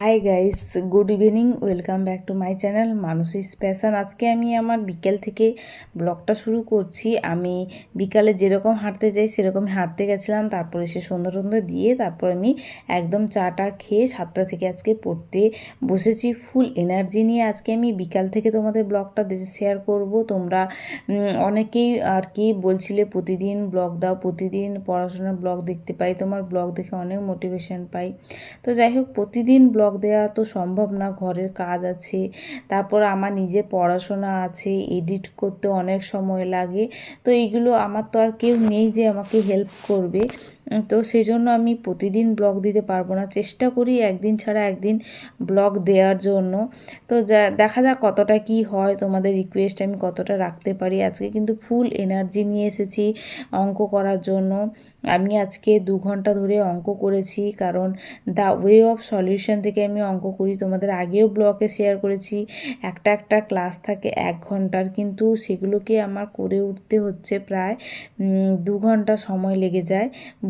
Hi guys good evening welcome back to my channel মানুষই special আজকে আমি আমার বিকেল থেকে ব্লগটা শুরু করছি। আমি বিকালে যেরকম হাঁটতে যাই সেরকম হাঁটতে গেছিলাম। তারপরে সে সন্ধ্যা টন্ধা দিয়ে তারপর আমি একদম চাটা খেয়ে সাতটা থেকে আজকে পড়তে বসেছি। ফুল এনার্জি নিয়ে আজকে আমি বিকাল থেকে তোমাদের ব্লগটা শেয়ার করব। তোমরা অনেকেই আর কি বলছিলে, প্রতিদিন ব্লগ দাও, প্রতিদিন পড়াশোনার ব্লগ দেখতে পাই। তোমার ব্লগ দেখে অনেক মোটিভেশন পাই। তো যাই হোক, প্রতিদিন ব্লগ দেওয়া তো সম্ভব না, ঘরের কাজ আছে। তারপর আমার নিজে পড়াশোনা আছে এডিট করতে অনেক সময় লাগে। তো এইগুলো আমার তো আর কেউ নেই যে আমাকে হেল্প করবে। তো সেই জন্য আমি প্রতিদিন ব্লগ দিতে পারব না। চেষ্টা করি একদিন ছাড়া একদিন ব্লগ দেওয়ার জন্য। তো দেখা যাক কতটা কি হয়, তোমাদের রিকোয়েস্ট আমি কতটা রাখতে পারি। আজকে কিন্তু ফুল এনার্জি নিয়ে এসেছি অঙ্ক করার জন্য। আমি আজকে দু ঘণ্টা ধরে অঙ্ক করেছি, কারণ দ্য ওয়ে অফ সলিউশন থেকে আমি অঙ্ক করি। তোমাদের আগেও ব্লগে শেয়ার করেছি, একটা একটা ক্লাস থাকে এক ঘণ্টার, কিন্তু সেগুলোকে আমার করে উঠতে হচ্ছে প্রায় দু ঘণ্টা সময় লেগে যায়।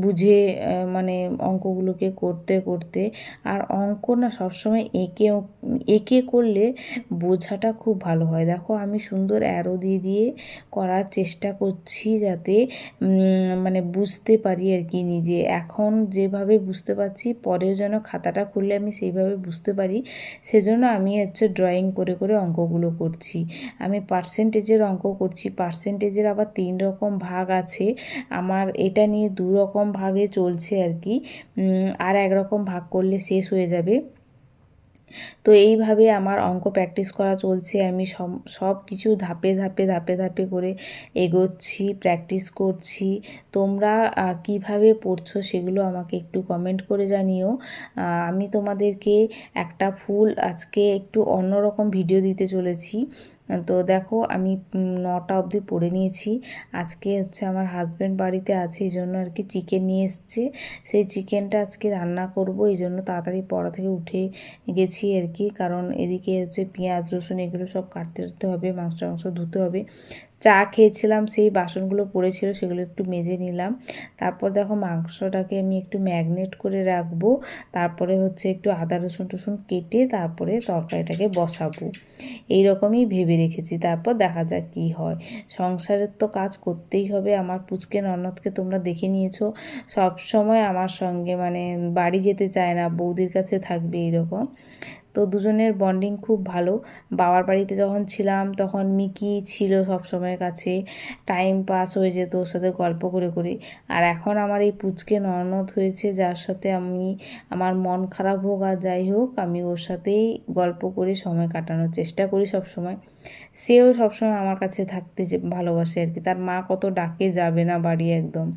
বুঝে মানে অঙ্কগুলোকে করতে করতে। আর অঙ্ক না সবসময় এঁকে এঁকে করলে বোঝাটা খুব ভালো হয়। দেখো, আমি সুন্দর অ্যারো দিয়ে দিয়ে করার চেষ্টা করছি যাতে মানে বুঝতে পারি আর কি নিজে। এখন যেভাবে বুঝতে পারছি, পরেও যেন খাতাটা খুললে আমি সেইভাবে বুঝতে পারি, সেজন্য আমি হচ্ছে ড্রয়িং করে করে অঙ্কগুলো করছি। আমি পার্সেন্টেজের অঙ্ক করছি। পার্সেন্টেজের আবার তিন রকম ভাগ আছে। আমার এটা নিয়ে দু রকম ভাগে চলছে আর কি। আর এক রকম ভাগ করলে শেষ হয়ে যাবে। তো এইভাবে আমার অঙ্ক প্র্যাকটিস করা চলছে। আমি সব কিছু ধাপে ধাপে ধাপে ধাপে করে এগোচ্ছি প্র্যাকটিস করছি। তোমরা কীভাবে পড়ছো সেগুলো আমাকে একটু কমেন্ট করে জানিও। আমি তোমাদেরকে একটা ফুল আজকে একটু অন্যরকম ভিডিও দিতে চলেছি। তো দেখো আমি নটা অবধি পড়ে নিয়েছি। আজকে হচ্ছে আমার হাজব্যান্ড বাড়িতে আছে, এই জন্য আর কি চিকেন নিয়ে এসছে। সেই চিকেনটা আজকে রান্না করব, এই জন্য তাড়াতাড়ি পড়া থেকে উঠে গেছি আর কি। কারণ এদিকে হচ্ছে পেঁয়াজ, রসুন, এগুলো সব কাটতে হবে মাংস টাংস ধুতে হবে। চা খেয়েছিলাম, সেই বাসনগুলো পড়েছিল, সেগুলো একটু মেজে নিলাম। তারপর দেখো মাংসটাকে আমি একটু ম্যাগনেট করে রাখব। তারপরে হচ্ছে একটু আদা, রসুন টসুন কেটে তারপরে তরকারিটাকে বসাবো। এই রকমই ভেবে রেখেছি। তারপর দেখা যাক কী হয়। সংসারের তো কাজ করতেই হবে। আমার পুচকে, ননদকে তোমরা দেখে নিয়েছো। সব সময় আমার সঙ্গে মানে বাড়ি যেতে চায় না, বৌদির কাছে থাকবে এইরকম। তো দুজনের বন্ডিং খুব ভালো। বাবার বাড়িতে যখন ছিলাম, তখন মিকি ছিল সব সময়ের কাছে। টাইম পাস হয়ে যেত ওর সাথে গল্প করে করে। আর এখন আমার এই পুচকে ননদ হয়েছে, যার সাথে আমি, আমার মন খারাপ হোক আর যাই হোক, আমি ওর সাথেই গল্প করে সময় কাটানোর চেষ্টা করি সব সময়। সেও সবসময় আমার কাছে থাকতে ভালোবাসে আর কি। তার মা কত ডাকে যাবে না বাড়ি একদম।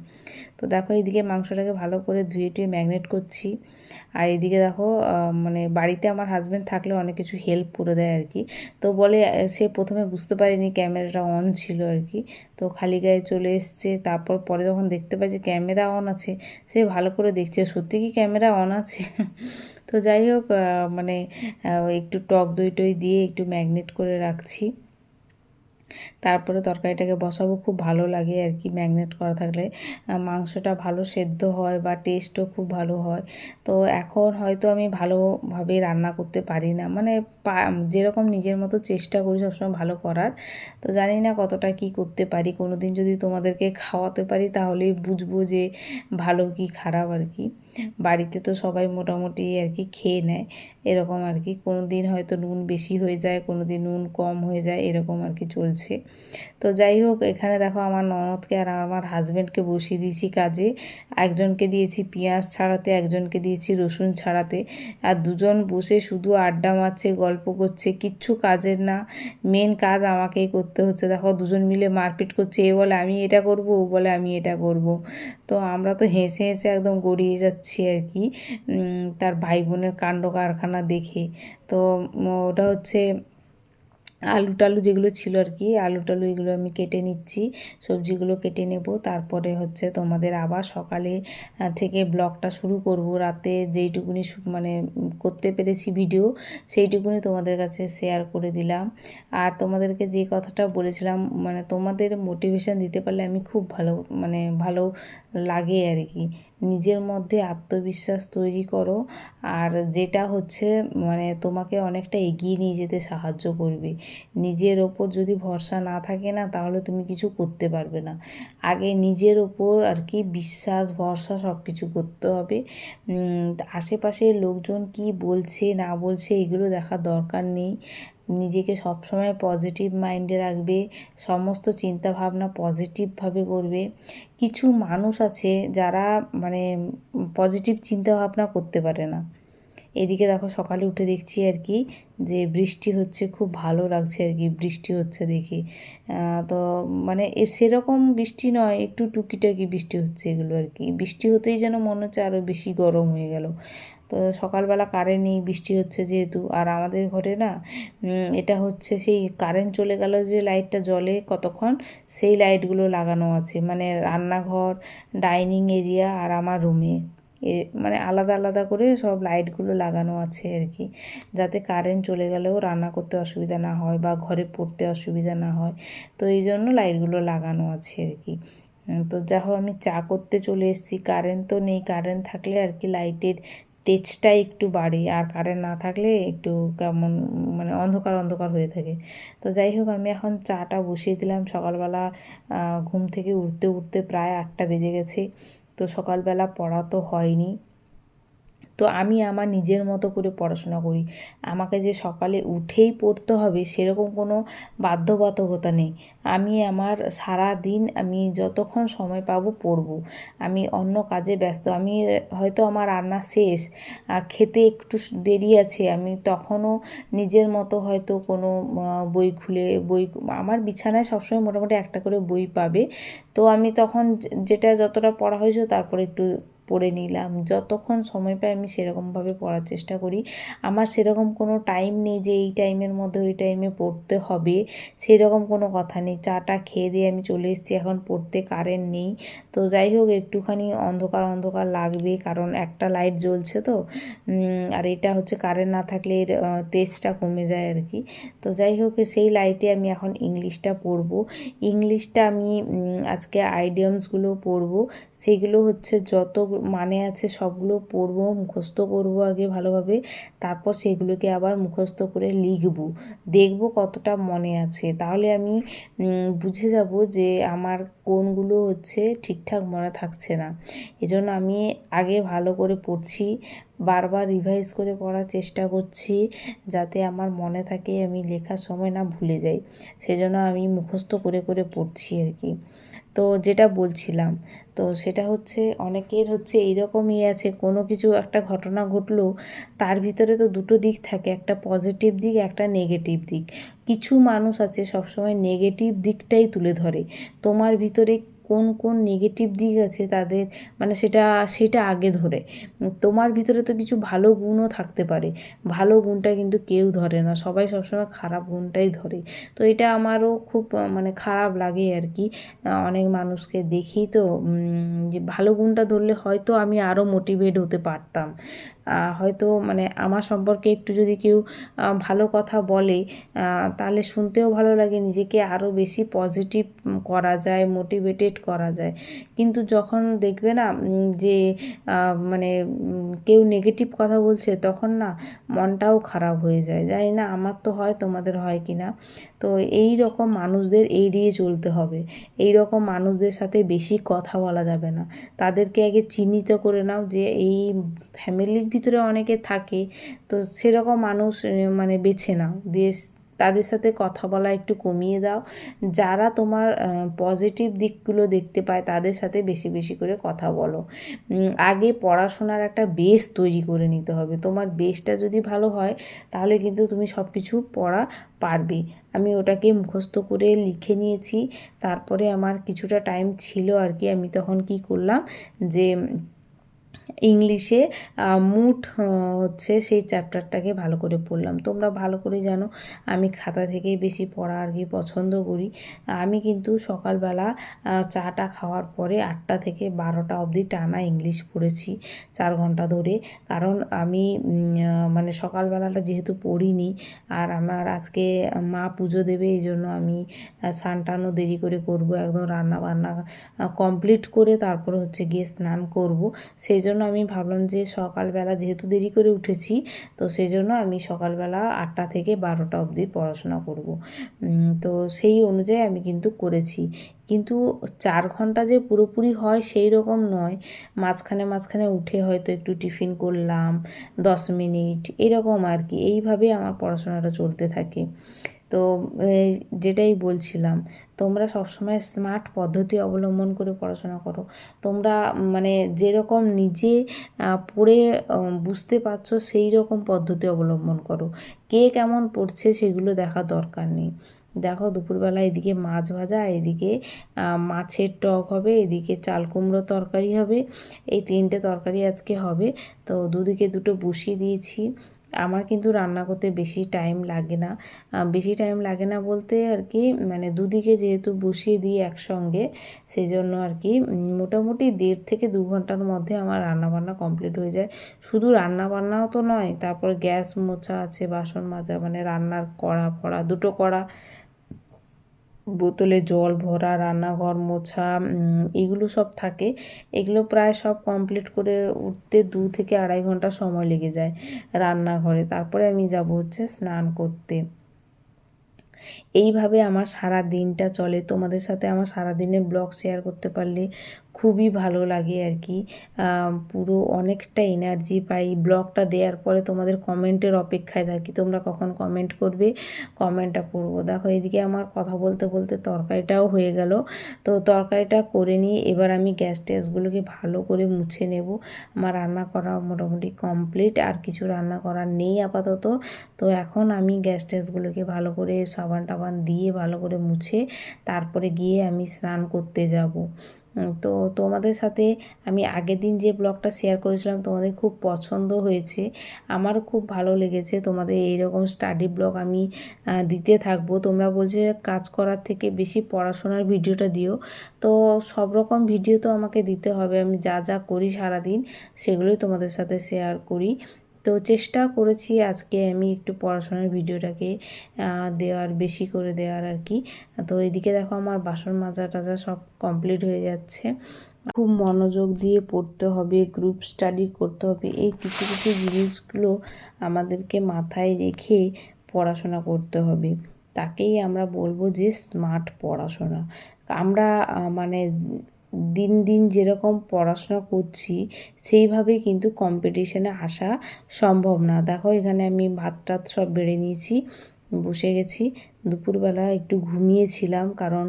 তো দেখো এইদিকে মাংসটাকে ভালো করে ধুয়ে টুয়ে ম্যাগনেট করছি। আর এদিকে দেখো মানে বাড়িতে আমার হাজব্যান্ড থাকলে অনেক কিছু হেল্প করে দেয় আর কি তো বলে, সে প্রথমে বুঝতে পারেনি ক্যামেরাটা অন ছিল আর কি তো খালি গায়ে চলে এসছে, তারপর পরে যখন দেখতে পাই যে ক্যামেরা অন আছে, সে ভালো করে দেখছে। সত্যি কি ক্যামেরা অন আছে? তো যাই হোক মানে একটু টক দই টই দিয়ে একটু ম্যাগনেট করে রাখছি। তারপরে তরকারিটাকে বসাবো, খুব ভালো লাগে আর কি ম্যাগনেট করা থাকলে। মাংসটা ভালো সেদ্ধ হয় বা টেস্টও খুব ভালো হয়। তো এখন হয়তো আমি ভালোভাবে রান্না করতে পারি না। মানে যেরকম নিজের মতো চেষ্টা করি সবসময় ভালো করার। তো জানি না কতটা কি করতে পারি। কোনো দিন যদি তোমাদেরকে খাওয়াতে পারি তাহলেই বুঝব যে ভালো কি খারাপ আর কি। বাড়িতে তো সবাই মোটামুটি আর কি খেয়ে নেয়। এরকম আর কি কোনো দিন হয়তো নুন বেশি হয়ে যায় কোনো দিন নুন কম হয়ে যায়, এরকম আর কি চলছে। তো যাই হোক, এখানে দেখো আমার ননদকে আর আমার হাজব্যান্ডকে বসিয়ে দিয়েছি কাজে। একজনকে দিয়েছি পেঁয়াজ ছাড়াতে, একজনকে দিয়েছি রসুন ছাড়াতে। আর দুজন বসে শুধু আড্ডা মারছে, গল্প করছে, কিচ্ছু কাজের না। মেন কাজ আমাকেই করতে হচ্ছে। দেখো দুজন মিলে মারপিট করছে, এ বলে আমি এটা করব, ও বলে আমি এটা করব। তো আমরা তো হেসে হেসে একদম গড়িয়ে যাচ্ছি আর কি তার ভাই বোনের কাণ্ড কারখানা দেখে। তো ওটা হচ্ছে আলু টালু যেগুলো ছিল আর কি আলু টালু এগুলো আমি কেটে নিচ্ছি। সবজিগুলো কেটে নেব। তারপরে হচ্ছে তোমাদের আবার সকালে থেকে ব্লগটা শুরু করব। রাতে যেইটুকুনি মানে করতে পেরেছি ভিডিও, সেইটুকুনি তোমাদের কাছে শেয়ার করে দিলাম। আর তোমাদেরকে যে কথাটা বলেছিলাম মানে তোমাদের মোটিভেশন দিতে পারলে আমি খুব ভালো মানে ভালো লাগে আর কি নিজের মধ্যে আত্মবিশ্বাস তৈরি করো। আর যেটা হচ্ছে মানে তোমাকে অনেকটা এগিয়ে নিয়ে যেতে সাহায্য করবে। নিজের ওপর যদি ভরসা না থাকে না, তাহলে তুমি কিছু করতে পারবে না। আগে নিজের ওপর আর কি বিশ্বাস, ভরসা সব কিছু করতে হবে। আশেপাশের লোকজন কি বলছে, না বলছে, এগুলো দেখার দরকার নেই। নিজেকে সবসময় পজিটিভ মাইন্ডে রাখবে, সমস্ত চিন্তা ভাবনা পজিটিভভাবে করবে। কিছু মানুষ আছে যারা মানে পজিটিভ চিন্তা ভাবনা করতে পারে না। এদিকে দেখো সকালে উঠে দেখছি আর কি যে বৃষ্টি হচ্ছে, খুব ভালো লাগছে আর কি বৃষ্টি হচ্ছে দেখে। তো মানে সেরকম বৃষ্টি নয়, একটু টুকিটাকি বৃষ্টি হচ্ছে এগুলো আর কি। বৃষ্টি হতেই যেন মনে হচ্ছে আরও বেশি গরম হয়ে গেল। তো সকালবেলা কারেন্ট নেই, বৃষ্টি হচ্ছে যেহেতু। আর আমাদের ঘরে না এটা হচ্ছে সেই কারেন্ট চলে গেল যে লাইটটা জ্বলে কতক্ষণ, সেই লাইটগুলো লাগানো আছে। মানে রান্নাঘর ডাইনিং এরিয়া আর আমার রুমে এ। মানে আলাদা আলাদা করে সব লাইটগুলো লাগানো আছে আর কি। যাতে কারেন্ট চলে গেলেও রান্না করতে অসুবিধা না হয় বা ঘরে পড়তে অসুবিধা না হয়। তো এই জন্য লাইটগুলো লাগানো আছে আর কি। তো যা হোক আমি চা করতে চলে এসেছি। কারেন্ট তো নেই কারেন্ট থাকলে আর কি লাইটের তেজটা একটু বাড়ে আর কারেন্ট না থাকলে একটু কেমন মানে অন্ধকার অন্ধকার হয়ে থাকে। তো যাই হোক, আমি এখন চাটা বসিয়ে দিলাম। সকালবেলা ঘুম থেকে উঠতে উঠতে প্রায় আটটা বেজে গেছে। তো সকালবেলা পড়া তো হয়নি। তো আমি আমার নিজের মতো করে পড়াশোনা করি। আমাকে যে সকালে উঠেই পড়তে হবে সেরকম কোনো বাধ্যবাধকতা নেই। আমি আমার সারা দিন আমি যতক্ষণ সময় পাবো পড়ব। আমি অন্য কাজে ব্যস্ত। আমি হয়তো আমার রান্না শেষ খেতে একটু দেরি আছে। আমি তখনও নিজের মতো হয়তো কোনো বই খুলে, বই আমার বিছানায় সবসময় মোটামুটি একটা করে বই পাবে। তো আমি তখন যেটা যতটা পড়া হয়েছে তারপরে একটু পড়ে নিলাম। যতক্ষণ সময় পাই আমি সেরকমভাবে পড়ার চেষ্টা করি। আমার সেরকম কোনো টাইম নেই যে এই টাইমের মধ্যে ওই টাইমে পড়তে হবে। সেরকম কোনো কথা নেই। চাটা খেয়ে দিয়ে আমি চলে এসেছি। এখন পড়তে কারেন্ট নেই। তো যাই হোক, একটুখানি অন্ধকার অন্ধকার লাগবে। কারণ একটা লাইট জ্বলছে তো। আর এটা হচ্ছে কারেন্ট না থাকলে এর তেজটা কমে যায় আর কি। তো যাই হোক, সেই লাইটে আমি এখন ইংলিশটা পড়ব। ইংলিশটা আমি আজকে আইডিয়ামসগুলো পড়ব। সেগুলো হচ্ছে যত মানে আছে সবগুলো পড়ব, মুখস্থ করব আগে ভালোভাবে, তারপর সেগুলোকে আবার মুখস্থ করে লিখব। দেখব কতটা মনে আছে। তাহলে আমি বুঝে যাব যে আমার কোনগুলো হচ্ছে ঠিকঠাক মনে থাকছে না। এজন্য আমি আগে ভালো করে পড়ছি, বারবার রিভাইজ করে পড়ার চেষ্টা করছি, যাতে আমার মনে থাকে আমি লেখার সময় না ভুলে যাই। সেজন্য আমি মুখস্থ করে করে পড়ছি আর কি। তো যেটা বলছিলাম, তো সেটা হচ্ছে অনেকের হচ্ছে এইরকমই আছে। কোনো কিছু একটা ঘটনা ঘটলো, তার ভিতরে তো দুটো দিক থাকে, একটা পজিটিভ দিক, একটা নেগেটিভ দিক। কিছু মানুষ আছে সবসময় নেগেটিভ দিকটাই তুলে ধরে। তোমার ভিতরে কোন কোন নেগেটিভ দিক আছে তাদের মানে সেটা সেটা আগে ধরে। তোমার ভিতরে তো কিছু ভালো গুণও থাকতে পারে। ভালো গুণটা কিন্তু কেউ ধরে না। সবাই সবসময় খারাপ গুণটাই ধরে। তো এটা আমারও খুব মানে খারাপ লাগে আর কি অনেক মানুষকে দেখি তো যে ভালো গুণটা ধরলে হয়তো আমি আরও মোটিভেট হতে পারতাম। হয়তো মানে আমার সম্পর্কে একটু যদি কেউ ভালো কথা বলে তাহলে শুনতেও ভালো লাগে, নিজেকে আরও বেশি পজিটিভ করা যায় মোটিভেটেড করা যায়। কিন্তু যখন দেখবে না যে মানে কেউ নেগেটিভ কথা বলছে, তখন না মনটাও খারাপ হয়ে যায়। জানি না আমার তো হয়, তোমাদের হয় কি না তো এই রকম মানুষদের এড়িয়ে চলতে হবে। এই রকম মানুষদের সাথে বেশি কথা বলা যাবে না। তাদেরকে আগে চিহ্নিত করে নাও যে, এই ফ্যামিলির ভিতরে অনেকে থাকে, তো সেরকম মানুষ মানে বেছে নাও। দিয়ে তাদের সাথে কথা বলা একটু কমিয়ে দাও। যারা তোমার পজিটিভ দিকগুলো দেখতে পায়, তাদের সাথে বেশি বেশি করে কথা বলো। আগে পড়াশোনার একটা বেস তৈরি করে নিতে হবে। তোমার বেসটা যদি ভালো হয়, তাহলে কিন্তু তুমি সব কিছু পড়া পারবে। আমি ওটাকে মুখস্থ করে লিখে নিয়েছি। তারপরে আমার কিছুটা টাইম ছিল আর কি, আমি তখন কি করলাম যে ইংলিশে মুঠ হচ্ছে সেই চ্যাপ্টারটাকে ভালো করে পড়লাম। তোমরা ভালো করে জানো আমি খাতা থেকেই বেশি পড়া আর কি পছন্দ করি। আমি কিন্তু সকালবেলা চাটা খাওয়ার পরে আটটা থেকে বারোটা অবধি টানা ইংলিশ পড়েছি চার ঘণ্টা ধরে। কারণ আমি মানে সকালবেলাটা যেহেতু পড়িনি আর আমার আজকে মা পুজো দেবে এই জন্য আমি আহ, স্নান টানও দেরি করে করব একদম রান্না বান্না কমপ্লিট করে তারপরে হচ্ছে গিয়ে স্নান করব। সেই জন্য আমি ভাবলাম যে সকালবেলা যেহেতু দেরি করে উঠেছি, তো সেই জন্য আমি সকালবেলা আটটা থেকে বারোটা অবধি পড়াশোনা করব। তো সেই অনুযায়ী আমি কিন্তু করেছি। কিন্তু চার ঘণ্টা যে পুরোপুরি হয় সেই রকম নয়। মাঝখানে মাঝখানে উঠে হয়তো একটু টিফিন করলাম, দশ মিনিট, এরকম আর কি। এইভাবে আমার পড়াশোনাটা চলতে থাকে। তো যেটাই বলছিলাম, তোমরা সবসময় স্মার্ট পদ্ধতি অবলম্বন করে পড়াশোনা করো। তোমরা মানে যেরকম নিজে পড়ে বুঝতে পারছ সেই রকম পদ্ধতি অবলম্বন করো। কে কেমন পড়ছে সেগুলো দেখা দরকার নেই। দেখো, দুপুরবেলা এদিকে মাছ ভাজা, এদিকে মাছের টক হবে, এদিকে চাল কুমড়ো তরকারি হবে, এই তিনটে তরকারি আজকে হবে। তো, দুদিকে দুটো বসিয়ে দিয়েছি। আমার কিন্তু রান্না করতে বেশি টাইম লাগে না। বেশি টাইম লাগে না বলতে আর কি মানে দুদিকে যেহেতু বসিয়ে দিই একসঙ্গে সেই জন্য আর কি মোটামুটি দেড় থেকে দু ঘণ্টার মধ্যে আমার রান্না বান্না কমপ্লিট হয়ে যায়। শুধু রান্না বান্নাও তো নয়, তারপর গ্যাস মোছা আছে, বাসন মাজা মানে রান্নার কড়া ফড়া, দুটো কড়া বোতলে জল ভরা, রান্নাঘর মোছা এগুলো সব থাকে। এগুলো প্রায় সব কমপ্লিট করে উঠতে দু থেকে আড়াই ঘণ্টা সময় লেগে যায় রান্নাঘরে। তারপরে আমি যাব হচ্ছে স্নান করতে। এইভাবে আমার সারা দিনটা চলে। তোমাদের সাথে আমার সারা দিনের ব্লগ শেয়ার করতে পারলে খুবই ভালো লাগে আর কি। পুরো অনেকটা এনার্জি পাই। ব্লগটা দেওয়ার পরে তোমাদের কমেন্টের অপেক্ষায় থাকি। তোমরা কখন কমেন্ট করবে? কমেন্টটা পড়ব দেখো, এদিকে আমার কথা বলতে বলতে তরকারিটাও হয়ে গেল। তো তরকারিটা করে নিয়ে এবার আমি গ্যাস ট্যাসগুলোকে ভালো করে মুছে নেব। আমার রান্না করা মোটামুটি কমপ্লিট আর কিছু রান্না করার নেই আপাতত। তো এখন আমি গ্যাস ট্যাসগুলোকে ভালো করে সাবান টাবান দিয়ে ভালো করে মুছে তারপরে গিয়ে আমি স্নান করতে যাব। তো তোমাদের সাথে আমি আগের দিন যে ব্লগটা শেয়ার করেছিলাম, তোমাদের খুব পছন্দ হয়েছে। আমার খুব ভালো লেগেছে তোমাদের এইরকম স্টাডি ব্লগ আমি দিতে থাকব। তোমরা বলছো কাজ করার থেকে বেশি পড়াশোনার ভিডিওটা দিও। তো সব রকম ভিডিও তো আমাকে দিতে হবে। আমি যা যা করি সারাদিন, সেগুলোই তোমাদের সাথে শেয়ার করি। তো চেষ্টা করেছি আজকে আমি একটু পড়াশোনার ভিডিওটাকে দেওয়ার, বেশি করে দেওয়ার আর কি। তো এদিকে দেখো আমার বাসন মাজা টাজা সব কমপ্লিট হয়ে যাচ্ছে। খুব মনোযোগ দিয়ে পড়তে হবে গ্রুপ স্টাডি করতে হবে। এই কিছু কিছু জিনিসগুলো আমাদেরকে মাথায় রেখে পড়াশোনা করতে হবে। তাকেই আমরা বলব যে স্মার্ট পড়াশোনা। আমরা মানে দিন দিন যেরকম পড়াশোনা করছি সেইভাবে কিন্তু কম্পিটিশানে আসা সম্ভব না। দেখো এখানে আমি ভাত টাত সব বেড়ে নিয়েছি। বসে গেছি। দুপুরবেলা একটু ঘুমিয়েছিলাম কারণ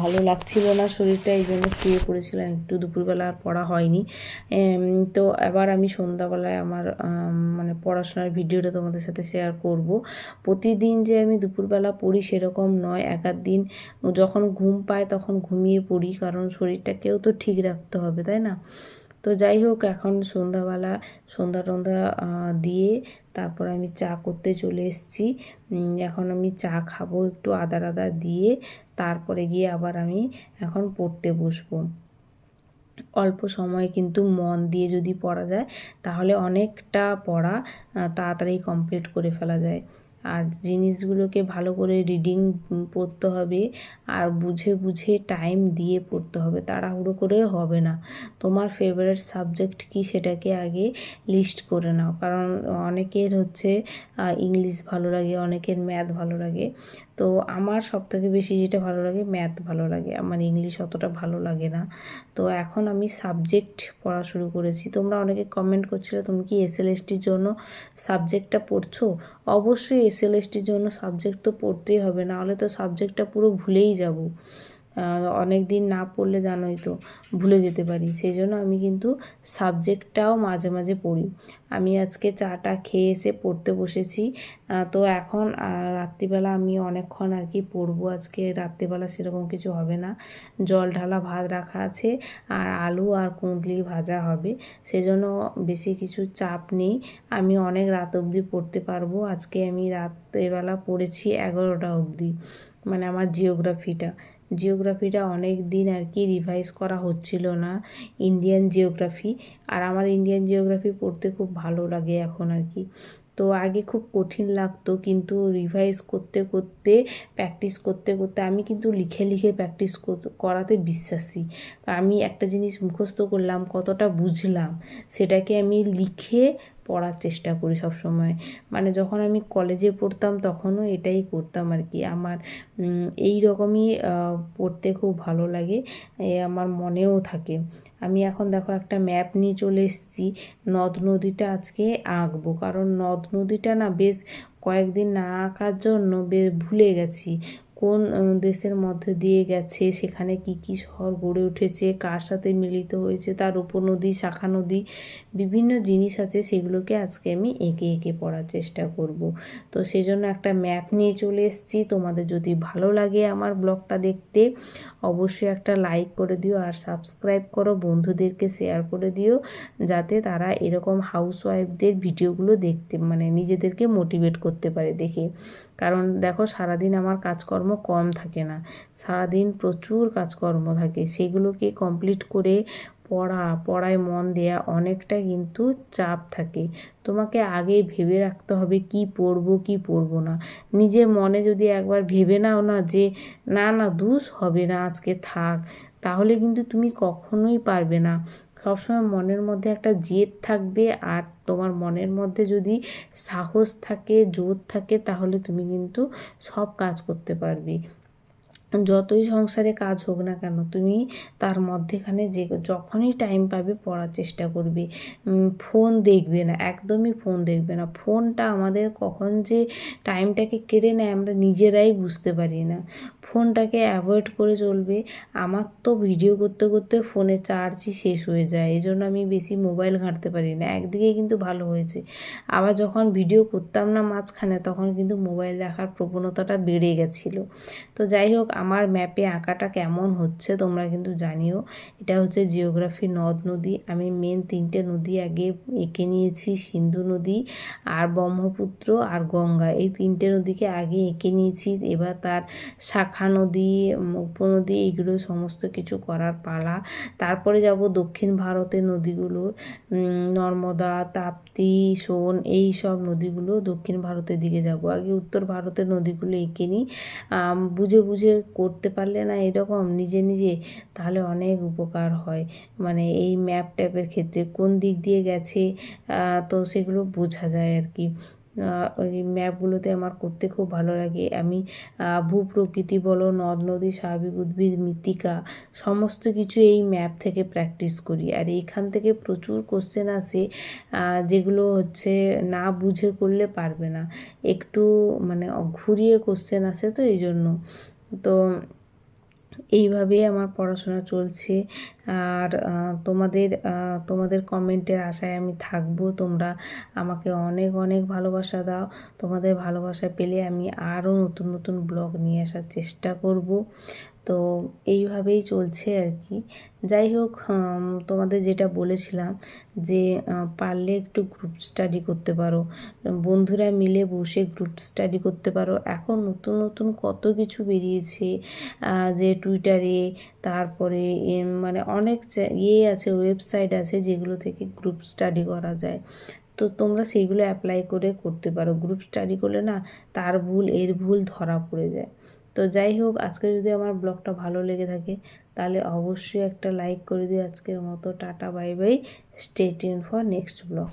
ভালো লাগছিল না শরীরটা, এই জন্য শুয়ে পড়েছিলাম। একটু দুপুরবেলা আর পড়া হয়নি। তো এবার আমি সন্ধ্যাবেলায় আমার মানে পড়াশোনার ভিডিওটা তোমাদের সাথে শেয়ার করব। প্রতিদিন যে আমি দুপুরবেলা পড়ি সেরকম নয়। এক দিন যখন ঘুম পায় তখন ঘুমিয়ে পড়ি, কারণ শরীরটাকেও তো ঠিক রাখতে হবে, তাই না? তো যাই হোক, এখন সন্ধ্যাবেলা, সন্ধ্যা টন্ধা দিয়ে তারপর আমি চা করতে চলে এসেছি। এখন আমি চা খাব একটু আদা আদা দিয়ে, তারপরে গিয়ে আবার আমি এখন পড়তে বসবো। অল্প সময়ে কিন্তু মন দিয়ে যদি পড়া যায়, তাহলে অনেকটা পড়া তাড়াতাড়ি কমপ্লিট করে ফেলা যায়। আর জিনিসগুলোকে ভালো করে রিডিং পড়তে হবে আর বুঝে বুঝে টাইম দিয়ে পড়তে হবে, তাড়াহুড়ো করে হবে না। তোমার ফেভারিট সাবজেক্ট কি সেটাকে আগে লিস্ট করে নাও। কারণ অনেকের হচ্ছে ইংলিশ ভালো লাগে, অনেকের ম্যাথ ভালো লাগে। তো আমার সবথেকে বেশি যেটা ভালো লাগে ম্যাথ ভালো লাগে। আমার ইংলিশ অতটা ভালো লাগে না। তো এখন আমি সাবজেক্ট পড়া শুরু করেছি। তোমরা অনেকে কমেন্ট করছিলে, তুমি কি এসএলএসটির জন্য সাবজেক্টটা পড়ছো? অবশ্যই এসএলএসটির জন্য সাবজেক্ট তো পড়তেই হবে। না হলে তো সাবজেক্টটা পুরো ভুলেই যাব। অনেক দিন না পড়লে জানোই তো, ভুলে যেতে পারি। সেই জন্য আমি কিন্তু সাবজেক্টটাও মাঝে মাঝে পড়ি। আমি আজকে চাটা খেয়ে এসে পড়তে বসেছি। তো এখন রাত্রিবেলা আমি অনেকক্ষণ আর কি পড়ব। আজকে রাত্রিবেলা সেরকম কিছু হবে না। জল ঢালা ভাত রাখা আছে, আর আলু আর কুঁদলি ভাজা হবে। সেজন্য বেশি কিছু চাপ নেই। আমি অনেক রাত অবধি পড়তে পারব। আজকে আমি রাত্রেবেলা পড়েছি এগারোটা অবধি মানে আমার জিওগ্রাফিটা জিওগ্রাফিটা অনেক দিন আর কি রিভাইজ করা হচ্ছিল না ইন্ডিয়ান জিওগ্রাফি আর আমার ইন্ডিয়ান জিওগ্রাফি পড়তে খুব ভালো লাগে এখন আর কি। তো আগে খুব কঠিন লাগতো কিন্তু রিভাইজ করতে করতে প্র্যাকটিস করতে করতে আমি কিন্তু লিখে লিখে প্র্যাকটিস করাতে বিশ্বাসী। আমি একটা জিনিস মুখস্থ করলাম, কতটা বুঝলাম, সেটাকে আমি লিখে পড়ার চেষ্টা করি সব সময় মানে যখন আমি কলেজে পড়তাম তখনও এটাই করতাম আর কি। আমার এই রকমই পড়তে খুব ভালো লাগে আমার মনেও থাকে। আমি এখন দেখো একটা ম্যাপ নিয়ে চলে এসেছি। নদ নদীটা আজকে আঁকবো। কারণ নদ নদীটা না বেশ কয়েকদিন না আঁকার জন্য বেশ ভুলে গেছি। কোন দেশের মধ্যে দিয়ে গেছে, সেখানে কি কি শহর গড়ে উঠেছে, কার সাথে মিলিত হয়েছে, তার উপনদী শাখা নদী, বিভিন্ন জিনিস আছে, সেগুলোকে আজকে আমি এঁকে এঁকে পড়ার চেষ্টা করব। তো সেই জন্য একটা ম্যাপ নিয়ে চলে এসেছি। তোমাদের যদি ভালো লাগে আমার ব্লগটা দেখতে, অবশ্যই একটা লাইক করে দিও আর সাবস্ক্রাইব করো, বন্ধুদেরকে শেয়ার করে দিও, যাতে তারা এরকম হাউসওয়াইফদের ভিডিওগুলো দেখতে মানে নিজেদেরকে মোটিভেট করতে পারে দেখে। কারণ দেখো সারাদিন আমার কাজকর্ম কম থাকে না। সারাদিন প্রচুর কাজকর্ম থাকে। সেগুলোকে কমপ্লিট করে পড়া, পড়ায় মন দেয়া অনেকটা কিন্তু চাপ থাকে। তোমাকে আগে ভেবে রাখতে হবে কি পড়ব কি পড়ব না। নিজে মনে যদি একবার ভেবে নাও না যে, না না, দুষ হবে না, আজকে থাক, তাহলে কিন্তু তুমি কখনোই পারবে না। সবসময় মনের মধ্যে একটা জেদ থাকবে আর তোমার মনের মধ্যে যদি সাহস থাকে, জোর থাকে, তাহলে তুমি কিন্তু সব কাজ করতে পারবে। যতই সংসারে কাজ হোক না কেন, তুমি তার মধ্যেখানে যে যখনই টাইম পাবে পড়ার চেষ্টা করবে। ফোন দেখবে না, একদমই ফোন দেখবে না। ফোনটা আমাদের কখন যে টাইমটাকে কেড়ে নেয় আমরা নিজেরাই বুঝতে পারি না। ফোনটাকে অ্যাভয়েড করে চলবে। আমার তো ভিডিও করতে করতে ফোনে চার্জই শেষ হয়ে যায়। এই জন্য আমি বেশি মোবাইল ঘাঁটতে পারি না। একদিকে কিন্তু ভালো হয়েছে। আবার যখন ভিডিও করতাম না মাঝখানে, তখন কিন্তু মোবাইল দেখার প্রবণতাটা বেড়ে গেছিল। তো যাই হোক, আমার ম্যাপে আঁকাটা কেমন হচ্ছে তোমরা কিন্তু জানিও। এটা হচ্ছে জিওগ্রাফি নদ নদী। আমি মেন তিনটে নদী আগে এঁকে নিয়েছি, সিন্ধু নদী আর ব্রহ্মপুত্র আর গঙ্গা। এই তিনটে নদীকে আগে এঁকে নিয়েছি। এবার তার শাখা নদী উপনদী এইগুলো সমস্ত কিছু করার পালা। তারপরে যাব দক্ষিণ ভারতের নদীগুলোর নর্মদা, তাপ্তি, সোন এই সব নদীগুলো দক্ষিণ ভারতের দিকে যাব। আগে উত্তর ভারতের নদীগুলো এঁকে নিই। বুঝে বুঝে করতে পারলে না এরকম নিজে নিজে তাহলে অনেক উপকার হয়। মানে এই ম্যাপ ট্যাপের ক্ষেত্রে কোন দিক দিয়ে গেছে তো সেগুলো বোঝা যায় আর কি। ওই ম্যাপগুলোতে আমার করতে খুব ভালো লাগে। আমি ভূপ্রকৃতি বলো, নদ, নদী, স্বাভাবিক উদ্ভিদ, মৃত্তিকা, সমস্ত কিছু এই ম্যাপ থেকে প্র্যাকটিস করি। আর এইখান থেকে প্রচুর কোশ্চেন আসে যেগুলো হচ্ছে না বুঝে করলে পারবে না। একটু মানে ঘুরিয়ে কোশ্চেন আসে তো এই জন্য তো এইভাবেই আমার পড়াশোনা চলছে। আর তোমাদের তোমাদের কমেন্টের আশায় আমি থাকব। তোমরা আমাকে অনেক অনেক ভালোবাসা দাও। তোমাদের ভালোবাসা পেলে আমি আরও নতুন নতুন ব্লগ নিয়ে আসার চেষ্টা করব। তো এইভাবেই চলছে আর কি। যাই হোক তোমাদের যেটা বলেছিলাম যে পারলে একটু গ্রুপ স্টাডি করতে পারো। বন্ধুরা মিলে বসে গ্রুপ স্টাডি করতে পারো। এখন নতুন নতুন কত কিছু বেরিয়েছে যে টুইটারে তারপরে মানে অনেক ইয়ে আছে ওয়েবসাইট আছে যেগুলো থেকে গ্রুপ স্টাডি করা যায়। তো তোমরা সেইগুলো অ্যাপ্লাই করে করতে পারো। গ্রুপ স্টাডি করলে না, তার ভুল, এর ভুল ধরা পড়ে যায়। তো যাই হোক, আজকে যদি আমার ব্লগটা ভালো লেগে থাকে, তাহলে অবশ্যই একটা লাইক করে দিও। আজকের মতো টাটা বাই বাই স্টেট ইন ফর নেক্সট ব্লগ